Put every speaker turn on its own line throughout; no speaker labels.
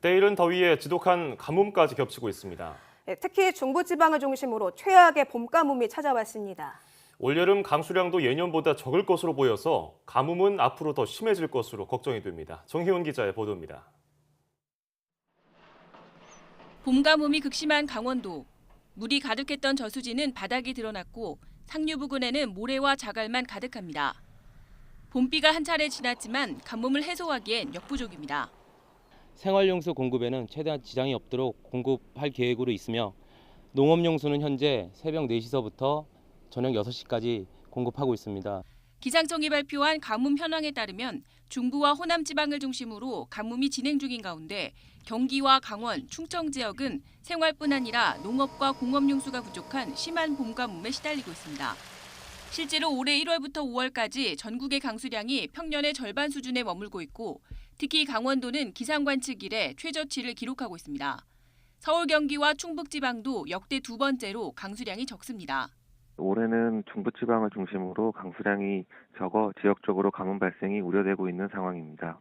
때이른 더위에 지독한 가뭄까지 겹치고 있습니다.
네, 특히 중부지방을 중심으로 최악의 봄 가뭄이 찾아왔습니다.
올여름 강수량도 예년보다 적을 것으로 보여서 가뭄은 앞으로 더 심해질 것으로 걱정이 됩니다. 정희원 기자의 보도입니다.
봄 가뭄이 극심한 강원도. 물이 가득했던 저수지는 바닥이 드러났고 상류 부근에는 모래와 자갈만 가득합니다. 봄비가 한 차례 지났지만 가뭄을 해소하기엔 역부족입니다.
생활용수 공급에는 최대한 지장이 없도록 공급할 계획으로 있으며 농업용수는 현재 새벽 4시서부터 저녁 6시까지 공급하고 있습니다.
기상청이 발표한 가뭄 현황에 따르면 중부와 호남 지방을 중심으로 가뭄이 진행 중인 가운데 경기와 강원, 충청 지역은 생활뿐 아니라 농업과 공업용수가 부족한 심한 봄 가뭄에 시달리고 있습니다. 실제로 올해 1월부터 5월까지 전국의 강수량이 평년의 절반 수준에 머물고 있고 특히 강원도는 기상 관측 이래 최저치를 기록하고 있습니다. 서울 경기와 충북 지방도 역대 두 번째로 강수량이 적습니다.
올해는 중부지방을 중심으로 강수량이 적어 지역적으로 가뭄 발생이 우려되고 있는 상황입니다.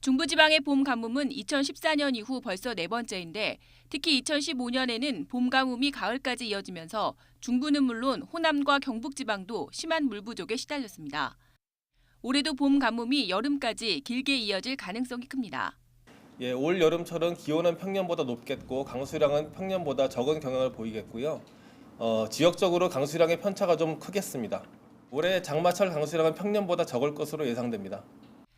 중부지방의 봄 가뭄은 2014년 이후 벌써 네 번째인데 특히 2015년에는 봄 가뭄이 가을까지 이어지면서 중부는 물론 호남과 경북 지방도 심한 물 부족에 시달렸습니다. 올해도 봄 가뭄이 여름까지 길게 이어질 가능성이 큽니다.
예, 올 여름철은 기온은 평년보다 높겠고 강수량은 평년보다 적은 경향을 보이겠고요. 어, 지역적으로 강수량의 편차가 좀 크겠습니다. 올해 장마철 강수량은 평년보다 적을 것으로 예상됩니다.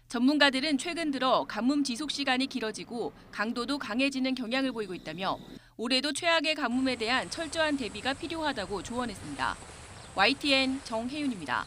전문가들은 최근 들어 가뭄 지속 시간이 길어지고 강도도 강해지는 경향을 보이고 있다며 올해도 최악의 가뭄에 대한 철저한 대비가 필요하다고 조언했습니다. YTN 정혜윤입니다.